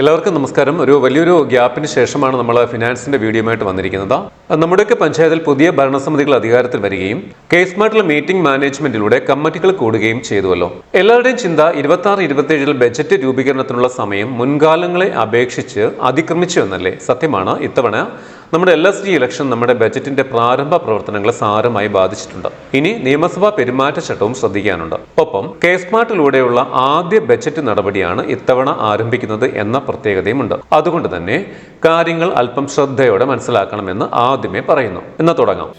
എല്ലാവർക്കും നമസ്കാരം. ഒരു വലിയൊരു ഗ്യാപ്പിന് ശേഷമാണ് നമ്മൾ ഫിനാൻസിന്റെ വീഡിയോയുമായിട്ട് വന്നിരിക്കുന്നത്. നമ്മുടെയൊക്കെ പഞ്ചായത്തിൽ പുതിയ ഭരണസമിതികൾ അധികാരത്തിൽ വരികയും കേസ് മാർട്ടിലെ മീറ്റിംഗ് മാനേജ്മെന്റിലൂടെ കമ്മിറ്റികൾ കൂടുകയും ചെയ്തുവല്ലോ. എല്ലാവരുടെയും ചിന്ത ഇരുപത്തി ആറ് ഇരുപത്തിയേഴിൽ ബജറ്റ് രൂപീകരണത്തിനുള്ള സമയം മുൻകാലങ്ങളെ അപേക്ഷിച്ച് അതിക്രമിച്ചു എന്നല്ലേ സത്യമാണ്? ഇത്തവണ നമ്മുടെ എൽ എസ് ഡി ഇലക്ഷൻ നമ്മുടെ ബജറ്റിന്റെ പ്രാരംഭ പ്രവർത്തനങ്ങളെ സാരമായി ബാധിച്ചിട്ടുണ്ട്. ഇനി നിയമസഭാ പെരുമാറ്റച്ചട്ടവും ശ്രദ്ധിക്കാനുണ്ട്. ഒപ്പം കെ സ്മാർട്ടിലൂടെയുള്ള ആദ്യ ബജറ്റ് നടപടിയാണ് ഇത്തവണ ആരംഭിക്കുന്നത് എന്ന പ്രത്യേകതയുമുണ്ട്. അതുകൊണ്ട് തന്നെ കാര്യങ്ങൾ അല്പം ശ്രദ്ധയോടെ മനസ്സിലാക്കണമെന്ന് ആദ്യമേ പറയുന്നു. എന്ന് തുടങ്ങാം.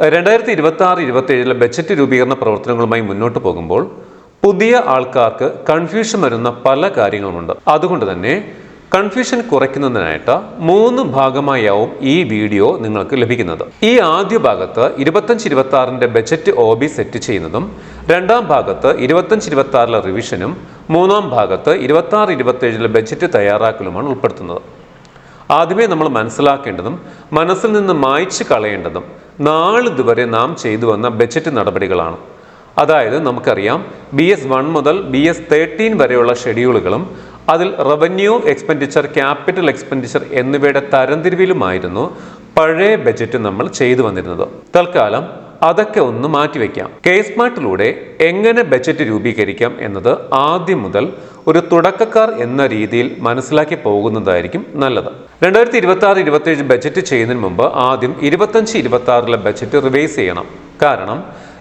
രണ്ടായിരത്തി ഇരുപത്തി ആറ് ഇരുപത്തി ഏഴിലെ ബജറ്റ് രൂപീകരണ പ്രവർത്തനങ്ങളുമായി മുന്നോട്ട് പോകുമ്പോൾ പുതിയ ആൾക്കാർക്ക് കൺഫ്യൂഷൻ വരുന്ന പല കാര്യങ്ങളുമുണ്ട്. അതുകൊണ്ട് തന്നെ കൺഫ്യൂഷൻ കുറയ്ക്കുന്നതിനായിട്ട് മൂന്ന് ഭാഗമായാവും ഈ വീഡിയോ നിങ്ങൾക്ക് ലഭിക്കുന്നത്. ഈ ആദ്യ ഭാഗത്ത് ഇരുപത്തഞ്ച് ഇരുപത്തി ആറിന്റെ ബജറ്റ് ഒ ബി സെറ്റ് ചെയ്യുന്നതും രണ്ടാം ഭാഗത്ത് ഇരുപത്തഞ്ച് ഇരുപത്തി ആറിലെ റിവിഷനും മൂന്നാം ഭാഗത്ത് ഇരുപത്തി ആറ് ഇരുപത്തി ഏഴിലെ ബജറ്റ് തയ്യാറാക്കലുമാണ് ഉൾപ്പെടുത്തുന്നത്. ആദ്യമേ നമ്മൾ മനസ്സിലാക്കേണ്ടതും മനസ്സിൽ നിന്ന് മായ്ച്ചു കളയേണ്ടതും നാളിതുവരെ നാം ചെയ്തു വന്ന ബജറ്റ് നടപടികളാണ്. അതായത് നമുക്കറിയാം ബി എസ് വൺ മുതൽ ബി എസ് തേർട്ടീൻ വരെയുള്ള ഷെഡ്യൂളുകളും അതിൽ റവന്യൂ എക്സ്പെൻഡിച്ചർ ക്യാപിറ്റൽ എക്സ്പെൻഡിച്ചർ എന്നിവയുടെ തരംതിരിവിലുമായിരുന്നു പഴയ ബജറ്റ് നമ്മൾ ചെയ്തു വന്നിരുന്നത്. തൽക്കാലം അതൊക്കെ ഒന്ന് മാറ്റിവെക്കാം കെ സ്മാർട്ടിലൂടെ എങ്ങനെ ബജറ്റ് രൂപീകരിക്കാം എന്നത് ആദ്യം മുതൽ ഒരു തുടക്കക്കാർ എന്ന രീതിയിൽ മനസ്സിലാക്കി പോകുന്നതായിരിക്കും നല്ലത്. രണ്ടായിരത്തി ഇരുപത്തി ആറ് ഇരുപത്തി ഏഴ് ബജറ്റ് ചെയ്യുന്നതിന് മുമ്പ് ആദ്യം ഇരുപത്തഞ്ച് ഇരുപത്തി ആറിലെ ബജറ്റ് റിവൈസ് ചെയ്യണം. കാരണം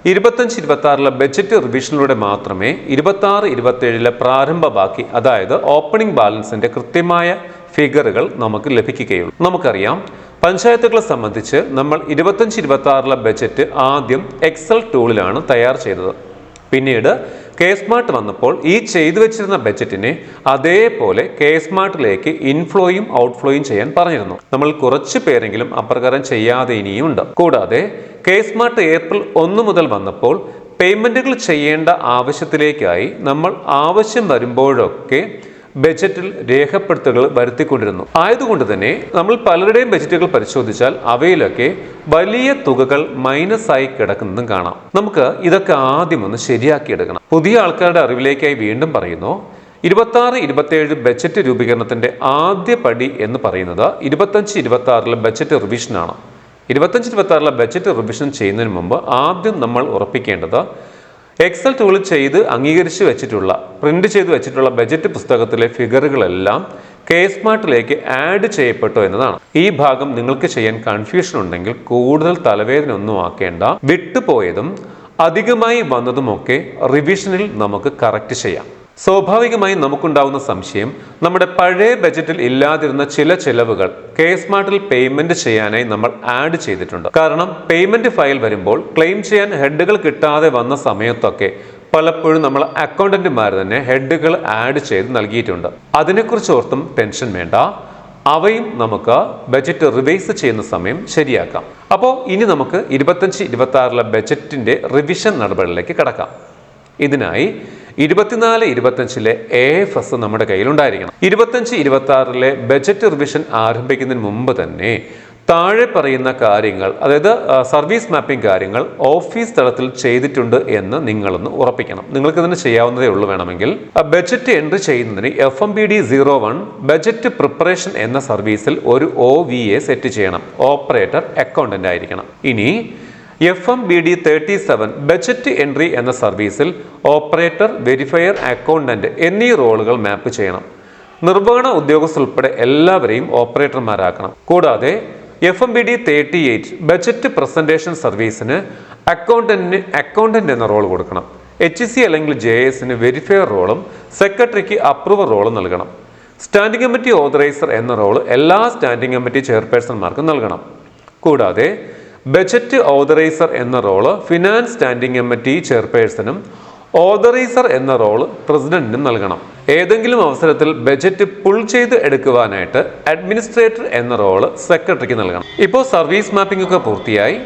ഇരുപത്തഞ്ച് ഇരുപത്തി ആറിലെ ബജറ്റ് റിവിഷനിലൂടെ മാത്രമേ ഇരുപത്തി ആറ് ഇരുപത്തി ഏഴിലെ പ്രാരംഭ ബാക്കി അതായത് ഓപ്പണിംഗ് ബാലൻസിന്റെ കൃത്യമായ ഫിഗറുകൾ നമുക്ക് ലഭിക്കുകയുള്ളൂ. നമുക്കറിയാം പഞ്ചായത്തുകളെ സംബന്ധിച്ച് നമ്മൾ ഇരുപത്തഞ്ച് ഇരുപത്തി ആറിലെ ബജറ്റ് ആദ്യം എക്സൽ ടൂളിലാണ് തയ്യാർ ചെയ്തത്. പിന്നീട് കെ സ്മാർട്ട് വന്നപ്പോൾ ഈ ചെയ്തു വെച്ചിരുന്ന ബജറ്റിനെ അതേപോലെ കെ സ്മാർട്ടിലേക്ക് ഇൻഫ്ലോയും ഔട്ട്ഫ്ലോയും ചെയ്യാൻ പറഞ്ഞിരുന്നു. നമ്മൾ കുറച്ച് പേരെങ്കിലും അപ്രകാരം ചെയ്യാതെ ഇനിയുമുണ്ട്. കൂടാതെ കെ സ്മാർട്ട് ഏപ്രിൽ ഒന്ന് മുതൽ വന്നപ്പോൾ പേയ്മെന്റുകൾ ചെയ്യേണ്ട ആവശ്യത്തിലേക്കായി നമ്മൾ ആവശ്യം വരുമ്പോഴൊക്കെ ബജറ്റിൽ രേഖപ്പെടുത്തുകൾ വരുത്തിക്കൊണ്ടിരുന്നു. ആയതുകൊണ്ട് തന്നെ നമ്മൾ പലരുടെയും ബജറ്റുകൾ പരിശോധിച്ചാൽ അവയിലൊക്കെ വലിയ തുകകൾ മൈനസ് ആയി കിടക്കുന്നതും കാണാം. നമുക്ക് ഇതൊക്കെ ആദ്യം ഒന്ന് ശരിയാക്കിയെടുക്കണം. പുതിയ ആൾക്കാരുടെ അറിവിലേക്കായി വീണ്ടും പറയുന്നു ഇരുപത്തി ആറ് ഇരുപത്തിയേഴ് ബജറ്റ് രൂപീകരണത്തിന്റെ ആദ്യ പടി എന്ന് പറയുന്നത് ഇരുപത്തഞ്ച് ഇരുപത്തി ആറിലെ ബജറ്റ് റിവിഷനാണ് ഇരുപത്തഞ്ച് ഇരുപത്തി ആറിലെ ബജറ്റ് റിവിഷൻ ചെയ്യുന്നതിന് മുമ്പ് ആദ്യം നമ്മൾ ഉറപ്പിക്കേണ്ടത് എക്സൽ ടൂളിൽ ചെയ്ത് അംഗീകരിച്ച് വെച്ചിട്ടുള്ള പ്രിന്റ് ചെയ്ത് വെച്ചിട്ടുള്ള ബജറ്റ് പുസ്തകത്തിലെ ഫിഗറുകളെല്ലാം കെ സ്മാർട്ടിലേക്ക് ആഡ് ചെയ്യപ്പെട്ടു എന്നതാണ്. ഈ ഭാഗം നിങ്ങൾക്ക് ചെയ്യാൻ കൺഫ്യൂഷൻ ഉണ്ടെങ്കിൽ കൂടുതൽ തലവേദന ഒന്നും ആക്കേണ്ട. വിട്ടുപോയതും അധികമായി വന്നതുമൊക്കെ റിവിഷനിൽ നമുക്ക് കറക്റ്റ് ചെയ്യാം. സ്വാഭാവികമായും നമുക്കുണ്ടാവുന്ന സംശയം നമ്മുടെ പഴയ ബജറ്റിൽ ഇല്ലാതിരുന്ന ചില ചെലവുകൾ കെ സ്മാർട്ടിൽ പേയ്മെന്റ് ചെയ്യാനായി നമ്മൾ ആഡ് ചെയ്തിട്ടുണ്ട്. കാരണം പേയ്മെന്റ് ഫയൽ വരുമ്പോൾ ക്ലെയിം ചെയ്യാൻ ഹെഡുകൾ കിട്ടാതെ വന്ന സമയത്തൊക്കെ പലപ്പോഴും നമ്മൾ അക്കൗണ്ടന്റുമാർ തന്നെ ഹെഡുകൾ ആഡ് ചെയ്ത് നൽകിയിട്ടുണ്ട്. അതിനെക്കുറിച്ച് ഓർത്തും ടെൻഷൻ വേണ്ട. അവയും നമുക്ക് ബജറ്റ് റിവൈസ് ചെയ്യുന്ന സമയം ശരിയാക്കാം. അപ്പോൾ ഇനി നമുക്ക് ഇരുപത്തഞ്ച് ഇരുപത്തി ആറിലെ ബജറ്റിന്റെ റിവിഷൻ നടപടികളിലേക്ക് കടക്കാം. ഇതിനായി ഇരുപത്തിനാല് ഇരുപത്തഞ്ചിലെ എ എഫ് എസ് നമ്മുടെ കയ്യിലുണ്ടായിരിക്കണം. ഇരുപത്തഞ്ച് ഇരുപത്തി ആറിലെ ബജറ്റ് റിവിഷൻ ആരംഭിക്കുന്നതിന് മുമ്പ് തന്നെ താഴെ പറയുന്ന കാര്യങ്ങൾ അതായത് സർവീസ് മാപ്പിംഗ് കാര്യങ്ങൾ ഓഫീസ് തലത്തിൽ ചെയ്തിട്ടുണ്ട് എന്ന് നിങ്ങളൊന്ന് ഉറപ്പിക്കണം. നിങ്ങൾക്ക് ഇതിന് ചെയ്യാവുന്നതേ ഉള്ളൂ വേണമെങ്കിൽ. ബജറ്റ് എൻട്രി ചെയ്യുന്നതിന് F M B D zero one budget preparation എന്ന സർവീസിൽ ഒരു ഒ വി എ സെറ്റ് ചെയ്യണം. ഓപ്പറേറ്റർ അക്കൗണ്ടന്റ് ആയിരിക്കണം. ഇനി F M B D thirty seven budget entry എന്ന സർവീസിൽ ഓപ്പറേറ്റർ വെരിഫയർ അക്കൗണ്ടന്റ് എന്നീ റോളുകൾ മാപ്പ് ചെയ്യണം. നിർവഹണ ഉദ്യോഗസ്ഥർ ഉൾപ്പെടെ എല്ലാവരെയും ഓപ്പറേറ്റർമാരാക്കണം. കൂടാതെ F M B D thirty eight budget presentation സർവീസിന് അക്കൗണ്ടന്റിന് അക്കൗണ്ടന്റ് എന്ന റോൾ കൊടുക്കണം. എച്ച് സി അല്ലെങ്കിൽ ജെ എസിന് വെരിഫയർ റോളും സെക്രട്ടറിക്ക് അപ്രൂവർ റോളും നൽകണം. സ്റ്റാൻഡിംഗ് കമ്മിറ്റി ഓതറൈസർ എന്ന റോൾ എല്ലാ സ്റ്റാൻഡിംഗ് കമ്മിറ്റി ചെയർപേഴ്സൺമാർക്കും നൽകണം. കൂടാതെ ബജറ്റ് ഓതറൈസർ എന്ന റോൾ ഫിനാൻസ് സ്റ്റാൻഡിംഗ് കമ്മിറ്റി ചെയർപേഴ്സണും ഓതറൈസർ എന്ന റോൾ പ്രസിഡന്റിനും നൽകണം. ഏതെങ്കിലും അവസരത്തിൽ ബജറ്റ് പുൾ ചെയ്ത് എടുക്കുവാനായിട്ട് അഡ്മിനിസ്ട്രേറ്റർ എന്ന റോൾ സെക്രട്ടറിക്ക് നൽകണം. ഇപ്പോൾ സർവീസ് മാപ്പിംഗ് ഒക്കെ പൂർത്തിയായി.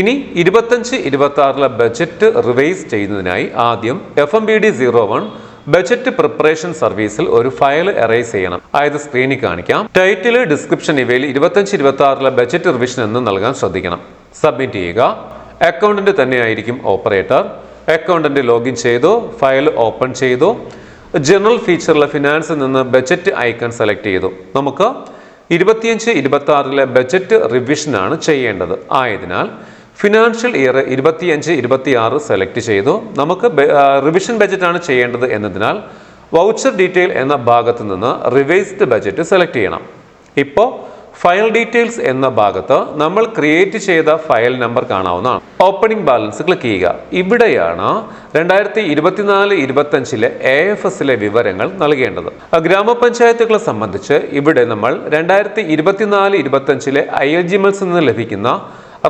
ഇനി ഇരുപത്തഞ്ച് ഇരുപത്തി ആറിലെ ബജറ്റ് റിവൈസ് ചെയ്യുന്നതിനായി ആദ്യം F M B D zero one budget preparation സർവീസിൽ ഒരു ഫയൽ എറേസ് ചെയ്യണം. അതായത് സ്ക്രീനിൽ കാണിക്കാം. ടൈറ്റിൽ ഡിസ്ക്രിപ്ഷൻ ഇവയിൽ ഇരുപത്തഞ്ച് ഇരുപത്തി ആറിലെ ബജറ്റ് റിവിഷൻ എന്ന് നൽകാൻ ശ്രദ്ധിക്കണം. സബ്മിറ്റ് ചെയ്യുക. അക്കൗണ്ടന്റ് തന്നെയായിരിക്കും ഓപ്പറേറ്റർ അക്കൗണ്ടന്റ് ലോഗിൻ ചെയ്തു. ഫയൽ ഓപ്പൺ ചെയ്തു. ജനറൽ ഫീച്ചറിലെ ഫിനാൻസിൽ നിന്ന് ബജറ്റ് ഐക്കൺ സെലക്ട് ചെയ്തു. നമുക്ക് ഇരുപത്തിയഞ്ച് ഇരുപത്തി ആറിലെ ബജറ്റ് റിവിഷനാണ് ചെയ്യേണ്ടത്. ആയതിനാൽ ഫിനാൻഷ്യൽ ഇയർ ഇരുപത്തിയഞ്ച് ഇരുപത്തി ആറ് സെലക്ട് ചെയ്തു. നമുക്ക് റിവിഷൻ ബജറ്റാണ് ചെയ്യേണ്ടത് എന്നതിനാൽ വൗച്ചർ ഡീറ്റെയിൽ എന്ന ഭാഗത്ത് നിന്ന് റിവൈസ്ഡ് ബജറ്റ് സെലക്ട് ചെയ്യണം. ഇപ്പോൾ ഫയൽ ഡീറ്റെയിൽസ് എന്ന ഭാഗത്ത് നമ്മൾ ക്രിയേറ്റ് ചെയ്ത ഫയൽ നമ്പർ കാണാവുന്നതാണ്. ഓപ്പണിംഗ് ബാലൻസ് ക്ലിക്ക് ചെയ്യുക. ഇവിടെയാണ് രണ്ടായിരത്തി ഇരുപത്തിനാല് ഇരുപത്തഞ്ചിലെ എ എഫ് എസിലെ വിവരങ്ങൾ നൽകേണ്ടത്. ഗ്രാമപഞ്ചായത്തുകളെ സംബന്ധിച്ച് ഇവിടെ നമ്മൾ രണ്ടായിരത്തി ഇരുപത്തിനാല് ഇരുപത്തഞ്ചിലെ ഐ എൽ ജി മൽസിൽ നിന്ന് ലഭിക്കുന്ന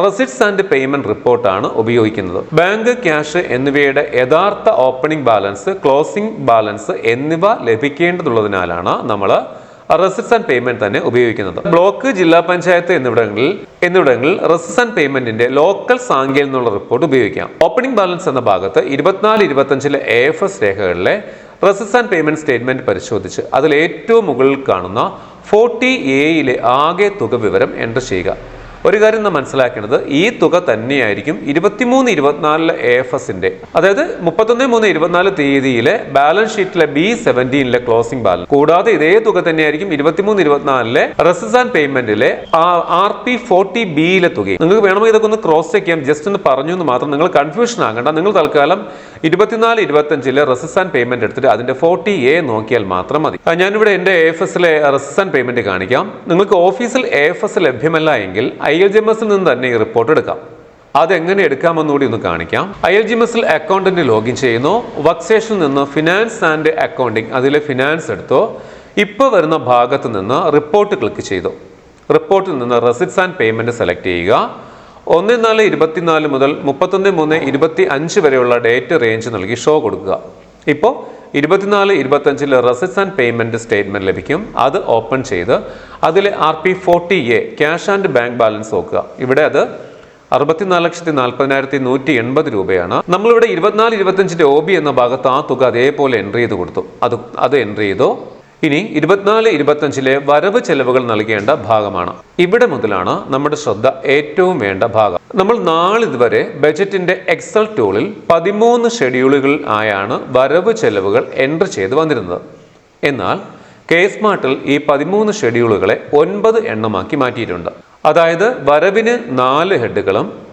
റെസിറ്റ്സ് ആൻഡ് പേയ്മെന്റ് റിപ്പോർട്ടാണ് ഉപയോഗിക്കുന്നത്. ബാങ്ക് ക്യാഷ് എന്നിവയുടെ യഥാർത്ഥ ഓപ്പണിംഗ് ബാലൻസ് ക്ലോസിംഗ് ബാലൻസ് എന്നിവ ലഭിക്കേണ്ടതുള്ളതിനാലാണ് നമ്മൾ റെസിറ്റ്സ് ആൻഡ് പേയ്മെന്റ് തന്നെ ഉപയോഗിക്കുന്നത്. ബ്ലോക്ക് ജില്ലാ പഞ്ചായത്ത് എന്നിവിടങ്ങളിൽ എന്നിവിടങ്ങളിൽ റെസിറ്റ്സ് ആൻഡ് പേയ്മെന്റിന്റെ ലോക്കൽ സാങ്കേൽ എന്നുള്ള റിപ്പോർട്ട് ഉപയോഗിക്കാം. ഓപ്പണിംഗ് ബാലൻസ് എന്ന ഭാഗത്ത് ഇരുപത്തിനാല് ഇരുപത്തഞ്ചിലെ എ എഫ് എസ് രേഖകളിലെ റെസിറ്റ്സ് ആൻഡ് പേയ്മെന്റ് സ്റ്റേറ്റ്മെന്റ് പരിശോധിച്ച് അതിൽ ഏറ്റവും മുകളിൽ കാണുന്ന ഫോർട്ടി എയിലെ ആകെ തുക വിവരം എന്റർ ചെയ്യുക. ഒരു കാര്യം നാം മനസ്സിലാക്കേണ്ടത് ഈ തുക തന്നെയായിരിക്കും ഇരുപത്തിമൂന്ന് ഇരുപത്തിനാലിലെ എ എഫ് എസിന്റെ അതായത് മുപ്പത്തൊന്ന് മൂന്ന് ഇരുപത്തിനാല് തീയതിയിലെ ബാലൻസ് ഷീറ്റിലെ ബി സെവന്റീനിലെ ക്ലോസിംഗ് ബാലൻസ് കൂടാതെ ഇതേ തുക തന്നെയായിരിക്കും ഇരുപത്തിമൂന്ന് ഇരുപത്തിനാലിലെ റെസിസ് ആൻഡ് പേയ്മെന്റിലെ ആർ പി ഫോർട്ടി ബിയിലെ തുക. നിങ്ങൾക്ക് വേണമെങ്കിൽ ഇതൊക്കെ ഒന്ന് ക്രോസ് ചെക്ക് ചെയ്യാം. ജസ്റ്റ് ഒന്ന് പറഞ്ഞു എന്ന് മാത്രം നിങ്ങൾ കൺഫ്യൂഷൻ ആകണ്ട. നിങ്ങൾ തൽക്കാലം ഇരുപത്തിനാല് ഇരുപത്തഞ്ചിലെ റെസിസ് ആൻഡ് പേയ്മെന്റ് എടുത്തിട്ട് അതിന്റെ ഫോർട്ടി എ നോക്കിയാൽ മാത്രം മതി. ഞാനിവിടെ എന്റെ എ എഫ് എസിലെ റെസിസ് ആൻഡ് പേയ്മെന്റ് കാണിക്കാം. നിങ്ങൾക്ക് ഓഫീസിൽ എ എഫ് എസ് ലഭ്യമല്ല എങ്കിൽ ഐ എൽ ജി എം എസിൽ നിന്ന് തന്നെ ഈ റിപ്പോർട്ട് എടുക്കാം. അതെങ്ങനെ എടുക്കാമെന്നുകൂടി ഒന്ന് കാണിക്കാം. ഐ എൽ ജി എം എസിൽ അക്കൗണ്ടിന് ലോഗിൻ ചെയ്യുന്നു. വർക്ക്സ്റ്റേഷനിൽ നിന്ന് ഫിനാൻസ് ആൻഡ് അക്കൗണ്ടിങ് അതിലെ ഫിനാൻസ് എടുത്തോ. ഇപ്പോൾ വരുന്ന ഭാഗത്ത് നിന്ന് റിപ്പോർട്ട് ക്ലിക്ക് ചെയ്തു. റിപ്പോർട്ടിൽ നിന്ന് റെസിറ്റ്സ് ആൻഡ് പേയ്മെന്റ് സെലക്ട് ചെയ്യുക. ഒന്ന് നാല് ഇരുപത്തിനാല് മുതൽ മുപ്പത്തൊന്ന് മൂന്ന് ഇരുപത്തി അഞ്ച് വരെയുള്ള ഡേറ്റ് റേഞ്ച് നൽകി ഷോ കൊടുക്കുക. ഇപ്പോൾ ഇരുപത്തിനാല് ഇരുപത്തഞ്ചിൽ റെസിറ്റ്സ് ആൻഡ് പേയ്മെന്റ് സ്റ്റേറ്റ്മെന്റ് ലഭിക്കും. അത് ഓപ്പൺ ചെയ്ത് അതിൽ R P forty A cash and bank balance നോക്കുക. ഇവിടെ അത് അറുപത്തിനാല് ലക്ഷത്തി നാൽപ്പതിനായിരത്തി നൂറ്റി എൺപത് രൂപയാണ്. നമ്മളിവിടെ ഇരുപത്തിനാല് ഇരുപത്തഞ്ചിന്റെ ഒ ബി എന്ന ഭാഗത്ത് ആ തുക അതേപോലെ എൻട്രി ചെയ്ത് കൊടുത്തു. അത് അത് എൻട്രി ചെയ്തു. ഇനി ഇരുപത്തിനാല് ഇരുപത്തഞ്ചിലെ വരവ് ചെലവുകൾ നൽകേണ്ട ഭാഗമാണ്. ഇവിടെ മുതലാണ് നമ്മുടെ ശ്രദ്ധ ഏറ്റവും വേണ്ട ഭാഗം. നമ്മൾ നാളിതുവരെ ബജറ്റിന്റെ എക്സൽ ടൂളിൽ പതിമൂന്ന് ഷെഡ്യൂളുകൾ ആയാണ് വരവ് ചെലവുകൾ എൻട്രി ചെയ്ത് വന്നിരുന്നത്. എന്നാൽ കെ സ്മാർട്ടിൽ ഈ പതിമൂന്ന് ഷെഡ്യൂളുകളെ ഒൻപത് എണ്ണമാക്കി മാറ്റിയിട്ടുണ്ട്. അതായത് വരവിന് നാല് ഹെഡുകളും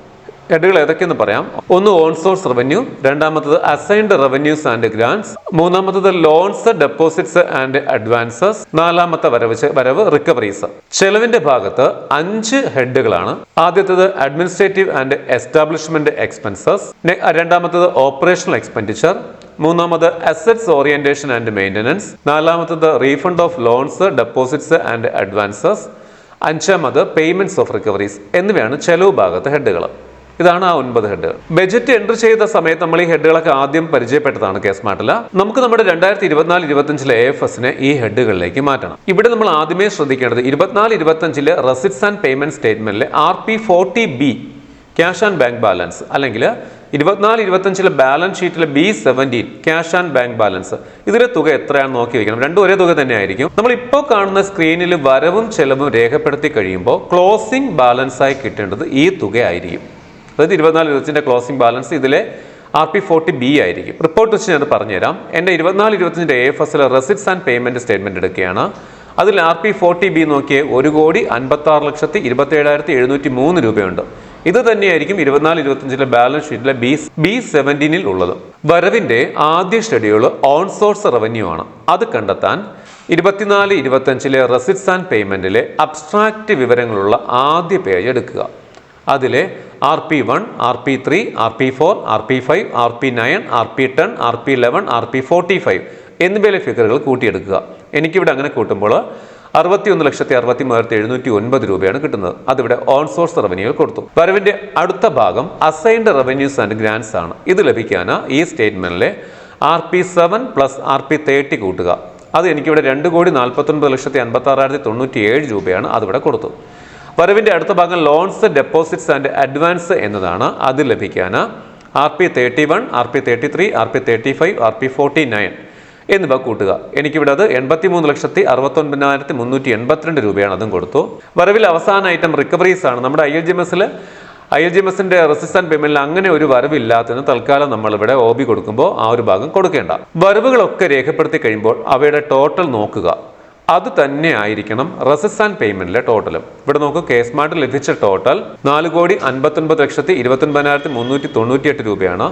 ഹെഡുകൾ ഏതൊക്കെയെന്ന് പറയാം. ഒന്ന് ഓൺ സോഴ്സ് റവന്യൂ രണ്ടാമത്തത് അസൈൻഡ് റവന്യൂസ് ആൻഡ് ഗ്രാൻസ് മൂന്നാമത്തത് ലോൺസ് ഡെപ്പോസിറ്റ്സ് ആൻഡ് അഡ്വാൻസസ് നാലാമത്തെ വരവ് വരവ് റിക്കവറീസ് ചെലവിന്റെ ഭാഗത്ത് അഞ്ച് ഹെഡുകളാണ്. ആദ്യത്തേത് അഡ്മിനിസ്ട്രേറ്റീവ് ആൻഡ് എസ്റ്റാബ്ലിഷ്മെന്റ് എക്സ്പെൻസസ് രണ്ടാമത്തത് ഓപ്പറേഷണൽ എക്സ്പെൻഡിച്ചർ മൂന്നാമത് അസറ്റ്സ് ഓറിയന്റേഷൻ ആൻഡ് മെയിന്റനൻസ് നാലാമത്തത് refund of loans deposits and advances അഞ്ചാമത് പേയ്മെന്റ്സ് ഓഫ് റിക്കവറീസ് എന്നിവയാണ് ചെലവ് ഭാഗത്തെ ഹെഡുകൾ ഇതാണ് ആ ഒൻപത് ഹെഡുകൾ ബജറ്റ് എൻട്രി ചെയ്ത സമയത്ത് നമ്മൾ ഈ ഹെഡുകളൊക്കെ ആദ്യം പരിചയപ്പെട്ടതാണ് കേസ് മാറ്റില്ല നമുക്ക് നമ്മുടെ രണ്ടായിരത്തി ഇരുപത്തിനാല് ഇരുപത്തഞ്ചിലെ എ എഫ് എസിനെ ഈ ഹെഡുകളിലേക്ക് മാറ്റണം. ഇവിടെ നമ്മൾ ആദ്യമേ ശ്രദ്ധിക്കേണ്ടത് ഇരുപത്തിനാല് ഇരുപത്തഞ്ചിലെ receipts and payment സ്റ്റേറ്റ്മെന്റിലെ R P forty B cash and bank balance അല്ലെങ്കിൽ ഇരുപത്തിനാല് ഇരുപത്തഞ്ചിലെ ബാലൻസ് ഷീറ്റിലെ B seventeen cash and bank balance ഇതിലെ തുക എത്രയാണെന്ന് നോക്കി വെക്കണം. രണ്ടും ഒരേ തുക തന്നെയായിരിക്കും. നമ്മൾ ഇപ്പോൾ കാണുന്ന സ്ക്രീനിൽ വരവും ചെലവും രേഖപ്പെടുത്തി കഴിയുമ്പോൾ ക്ലോസിംഗ് ബാലൻസ് ആയി കിട്ടേണ്ടത് ഈ തുകയായിരിക്കും. അതായത് ഇരുപത്തിനാല് ഇരുപത്തിന്റെ ക്ലോസിംഗ് ബാലൻസ് ഇതിലെ ആർ പി ഫോർട്ടി ബി ആയിരിക്കും. റിപ്പോർട്ട് വെച്ച് ഞാൻ പറഞ്ഞുതരാം. എന്റെ ഇരുപത്തിനാല് ഇരുപത്തിന്റെ എ എഫ് എസിലെ റെസിറ്റ്സ് ആൻഡ് പേയ്മെന്റ് സ്റ്റേറ്റ്മെന്റ് എടുക്കുകയാണ്. അതിൽ ആർ പി ഫോർട്ടി ബി നോക്കിയ ഒരു കോടി അൻപത്തി ആറ് ലക്ഷത്തി ഇരുപത്തി ഏഴായിരത്തി എഴുന്നൂറ്റി മൂന്ന് രൂപയുണ്ട്. ഇത് തന്നെയായിരിക്കും ഇരുപത്തിനാല് ഇരുപത്തിയഞ്ചിലെ ബാലൻസ് ഷീറ്റിലെ ബി ബി സെവന്റീനിൽ ഉള്ളത്. വരവിന്റെ ആദ്യ ഷെഡ്യൂൾ ഓൺ സോഴ്സ് റവന്യൂ ആണ്. അത് കണ്ടെത്താൻ ഇരുപത്തിനാല് ഇരുപത്തഞ്ചിലെ റെസിറ്റ്സ് ആൻഡ് പേയ്മെന്റിലെ അബ്സ്ട്രാക്റ്റ് വിവരങ്ങളുള്ള ആദ്യ പേജ് എടുക്കുക. അതിലെ R P one R P three R P four R P five R P nine R P ten R P eleven R P forty five എന്നിവയിലെ ഫിഗറുകൾ കൂട്ടിയെടുക്കുക എനിക്കിവിടെ അങ്ങനെ കൂട്ടുമ്പോൾ അറുപത്തി ഒന്ന് ലക്ഷത്തി അറുപത്തി മൂവായിരത്തി എഴുന്നൂറ്റി ഒൻപത് രൂപയാണ് കിട്ടുന്നത് അതിവിടെ ഓൺ സോഴ്സ് റവന്യൂകൾ കൊടുത്തു വരവിന്റെ അടുത്ത ഭാഗം അസൈൻഡ് റവന്യൂസ് ആൻഡ് ഗ്രാൻസ് ആണ് ഇത് ലഭിക്കാൻ ഈ സ്റ്റേറ്റ്മെന്റിലെ R P seven plus R P thirty കൂട്ടുക അത് എനിക്കിവിടെ രണ്ട് കോടി നാൽപ്പത്തൊൻപത് ലക്ഷത്തി അൻപത്തി ആറായിരത്തി തൊണ്ണൂറ്റി ഏഴ് രൂപയാണ് അതിവിടെ കൊടുത്തു വരവിന്റെ അടുത്ത ഭാഗം ലോൺസ് ഡെപ്പോസിറ്റ്സ് ആൻഡ് അഡ്വാൻസ് എന്നതാണ്. അത് ലഭിക്കാൻ R P thirty one R P thirty three R P thirty five R P forty nine എന്നിവ കൂട്ടുക. എനിക്കിവിടെ അത് എൺപത്തി മൂന്ന് ലക്ഷത്തി അറുപത്തി ഒൻപതിനായിരത്തി മുന്നൂറ്റി എൺപത്തിരണ്ട് രൂപയാണ് അതും കൊടുത്തു. വരവിൽ അവസാന ഐറ്റം റിക്കവറീസ് ആണ്. നമ്മുടെ ഐ എൽ ജി എം എസിൽ ഐ എൽ ജി എം എസിന്റെ റെസിസ്റ്റന്റ് പേയ്മെന്റിൽ അങ്ങനെ ഒരു വരവില്ലാത്തതിന് തൽക്കാലം നമ്മൾ ഇവിടെ ബി കൊടുക്കുമ്പോൾ ആ ഒരു ഭാഗം കൊടുക്കേണ്ട. വരവുകളൊക്കെ രേഖപ്പെടുത്തി കഴിയുമ്പോൾ അവയുടെ ടോട്ടൽ നോക്കുക. അത് തന്നെ ആയിരിക്കണം റെസിസ്റ്റൻ പേയ്മെന്റിലെ ടോട്ടലും ഇവിടെ നോക്കൂ കെ സ്മാർട്ട് ലഭിച്ച ടോട്ടൽ നാല് കോടി അൻപത്തൊൻപത് ലക്ഷത്തി ഇരുപത്തൊൻപതിനായിരത്തി മുന്നൂറ്റി തൊണ്ണൂറ്റിയെട്ട് രൂപയാണ്.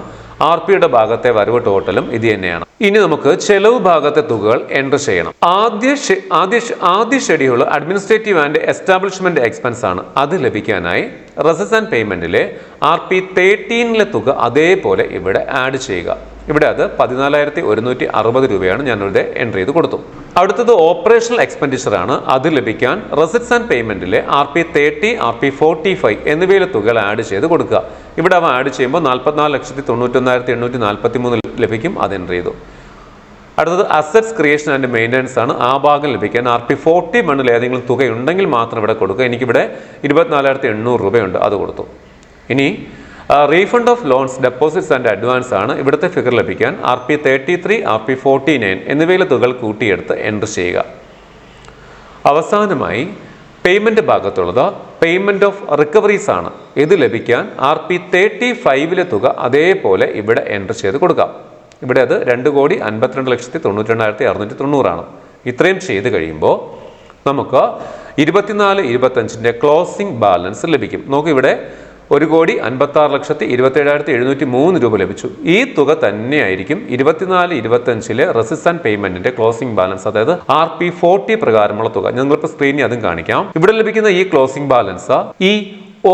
ആർ പിയുടെ ഭാഗത്തെ വരവ് ടോട്ടലും ഇത് തന്നെയാണ്. ഇനി നമുക്ക് ചെലവ് ഭാഗത്തെ തുകകൾ എൻട്രി ചെയ്യണം. ആദ്യ ആദ്യ ആദ്യ schedule administrative and establishment expense ആണ്. അത് ലഭിക്കാനായി റെസിസ്റ്റൻ പേയ്മെന്റിലെ ആർ പി തേർട്ടീനിലെ തുക അതേപോലെ ഇവിടെ ആഡ് ചെയ്യുക. ഇവിടെ അത് പതിനാലായിരത്തി ഒരുന്നൂറ്റി അറുപത് രൂപയാണ് ഞാനിവിടെ എൻട്രി ചെയ്ത് കൊടുത്തു. അടുത്തത് ഓപ്പറേഷണൽ എക്സ്പെൻഡിച്ചർ ആണ്. അത് ലഭിക്കാൻ receipts and പേയ്മെന്റിലെ R P thirty R P forty five എന്നിവയിലെ തുകകൾ ആഡ് ചെയ്ത് കൊടുക്കുക. ഇവിടെ അവ ആഡ് ചെയ്യുമ്പോൾ നാൽപ്പത്തിനാല് ലക്ഷത്തി തൊണ്ണൂറ്റൊന്നായിരത്തി എണ്ണൂറ്റി നാൽപ്പത്തി മൂന്ന് ലഭിക്കും അത് എൻട്രി ചെയ്തു. അടുത്തത് അസറ്റ്സ് ക്രിയേഷൻ ആൻഡ് മെയിന്റനൻസ് ആണ്. ആ ഭാഗം ലഭിക്കാൻ ആർ പി ഫോർട്ടി മണ്ണിൽ ഏതെങ്കിലും തുക ഉണ്ടെങ്കിൽ മാത്രം ഇവിടെ കൊടുക്കുക. എനിക്കിവിടെ ഇരുപത്തിനാലായിരത്തി എണ്ണൂറ് രൂപയുണ്ട് അത് കൊടുത്തു. ഇനി refund of loans deposits and advance ആണ് ഇവിടുത്തെ ഫിഗർ ലഭിക്കാൻ. R P thirty three R P forty nine എന്നിവയിലെ തുകൾ കൂട്ടിയെടുത്ത് എന്റർ ചെയ്യുക. അവസാനമായി പേയ്മെന്റ് ഭാഗത്തുള്ളത് പേയ്മെന്റ് ഓഫ് റിക്കവറീസ് ആണ്. ഇത് ലഭിക്കാൻ ആർ പി തേർട്ടി ഫൈവിലെ തുക അതേപോലെ ഇവിടെ എന്റർ ചെയ്ത് കൊടുക്കാം. ഇവിടെ അത് രണ്ട് കോടി അൻപത്തിരണ്ട് ലക്ഷത്തി തൊണ്ണൂറ്റി രണ്ടായിരത്തി അറുന്നൂറ്റി തൊണ്ണൂറാണ് ഇത്രയും ചെയ്ത് കഴിയുമ്പോൾ നമുക്ക് ഇരുപത്തിനാല് ഇരുപത്തഞ്ചിന്റെ ക്ലോസിംഗ് ബാലൻസ് ലഭിക്കും. നോക്കൂ ഇവിടെ ഒരു കോടി അൻപത്തി ആറ് ലക്ഷത്തി ഇരുപത്തി ഏഴായിരത്തി എഴുന്നൂറ്റി മൂന്ന് രൂപ ലഭിച്ചു. ഈ തുക തന്നെയായിരിക്കും ഇരുപത്തിനാല് ഇരുപത്തഞ്ചിലെ റെസിസ്റ്റൻ പേയ്മെന്റിന്റെ ക്ലോസിംഗ് ബാലൻസ്. അതായത് ആർ പി ഫോർട്ടി പ്രകാരമുള്ള തുക. ഞങ്ങളിപ്പോൾ സ്ക്രീനിൽ അതും കാണിക്കാം. ഇവിടെ ലഭിക്കുന്ന ഈ ക്ലോസിംഗ് ബാലൻസ് ഈ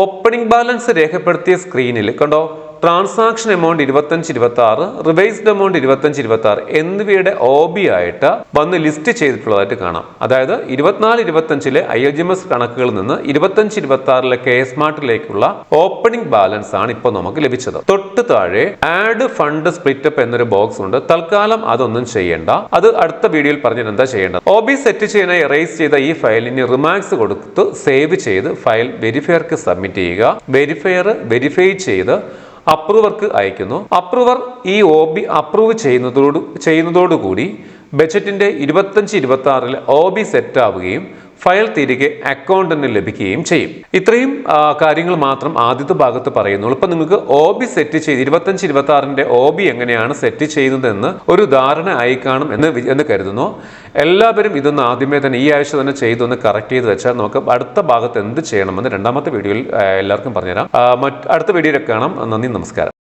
ഓപ്പണിംഗ് ബാലൻസ് രേഖപ്പെടുത്തിയ സ്ക്രീനിൽ കണ്ടോ? ട്രാൻസാക്ഷൻ എമൗണ്ട് ഇരുപത്തഞ്ച് ഇരുപത്തി ആറ് റിവൈസ്ഡ് എമൗണ്ട് ഇരുപത്തഞ്ച് ഇരുപത്തി ആറ് എന്നിവയുടെ ഒ ബി ആയിട്ട് വന്ന് ലിസ്റ്റ് ചെയ്തിട്ടുള്ളതായിട്ട് കാണാം. അതായത് ഇരുപത്തിനാല് ഇരുപത്തഞ്ചിലെ I L G M S കണക്കുകളിൽ നിന്ന് ഇരുപത്തഞ്ച് ഇരുപത്തി ആറിലെ കെ സ്മാർട്ടിലേക്കുള്ള ഓപ്പണിംഗ് ബാലൻസ് ആണ് ഇപ്പോൾ നമുക്ക് ലഭിച്ചത്. തൊട്ട് താഴെ ആഡ് ഫണ്ട് സ്പ്ലിറ്റ് അപ്പ് എന്നൊരു ബോക്സ് ഉണ്ട്. തൽക്കാലം അതൊന്നും ചെയ്യേണ്ട. അത് അടുത്ത വീഡിയോയിൽ പറഞ്ഞിട്ട് എന്താ ചെയ്യേണ്ടത്? ഒ ബി സെറ്റ് ചെയ്യാനായി എറേസ് ചെയ്ത ഈ ഫയലിന് റിമാക്സ് കൊടുത്ത് സേവ് ചെയ്ത് ഫയൽ വെരിഫയർക്ക് സബ്മിറ്റ് ചെയ്യുക. വെരിഫയർ വെരിഫൈ ചെയ്ത് അപ്രൂവർക്ക് അയക്കുന്നു. അപ്രൂവർ ഈ ഒ ബി അപ്രൂവ് ചെയ്യുന്നതോട് ചെയ്യുന്നതോടുകൂടി ബജറ്റിന്റെ ഇരുപത്തഞ്ച് ഇരുപത്തി ആറിൽ ഒ ബി സെറ്റ് ആവുകയും ഫയൽ തിരികെ അക്കൗണ്ടിന് ലഭിക്കുകയും ചെയ്യും. ഇത്രയും കാര്യങ്ങൾ മാത്രം ആദ്യത്തെ ഭാഗത്ത് പറയുന്നുള്ളൂ. ഇപ്പൊ നിങ്ങൾക്ക് ഒ ബി സെറ്റ് ചെയ്ത് ഇരുപത്തഞ്ച് ഇരുപത്തി ആറിന്റെ ഒ ബി എങ്ങനെയാണ് സെറ്റ് ചെയ്യുന്നതെന്ന് ഒരു ധാരണ ആയി കാണും എന്ന് എന്ന് കരുതുന്നു. എല്ലാവരും ഇതൊന്ന് ആദ്യമേ തന്നെ ഈ ആഴ്ച തന്നെ ചെയ്തൊന്ന് കറക്റ്റ് ചെയ്ത് വെച്ചാൽ നമുക്ക് അടുത്ത ഭാഗത്ത് എന്ത് ചെയ്യണമെന്ന് രണ്ടാമത്തെ വീഡിയോയിൽ എല്ലാവർക്കും പറഞ്ഞുതരാം. അടുത്ത വീഡിയോയിൽ കാണാം. നന്ദി നമസ്കാരം.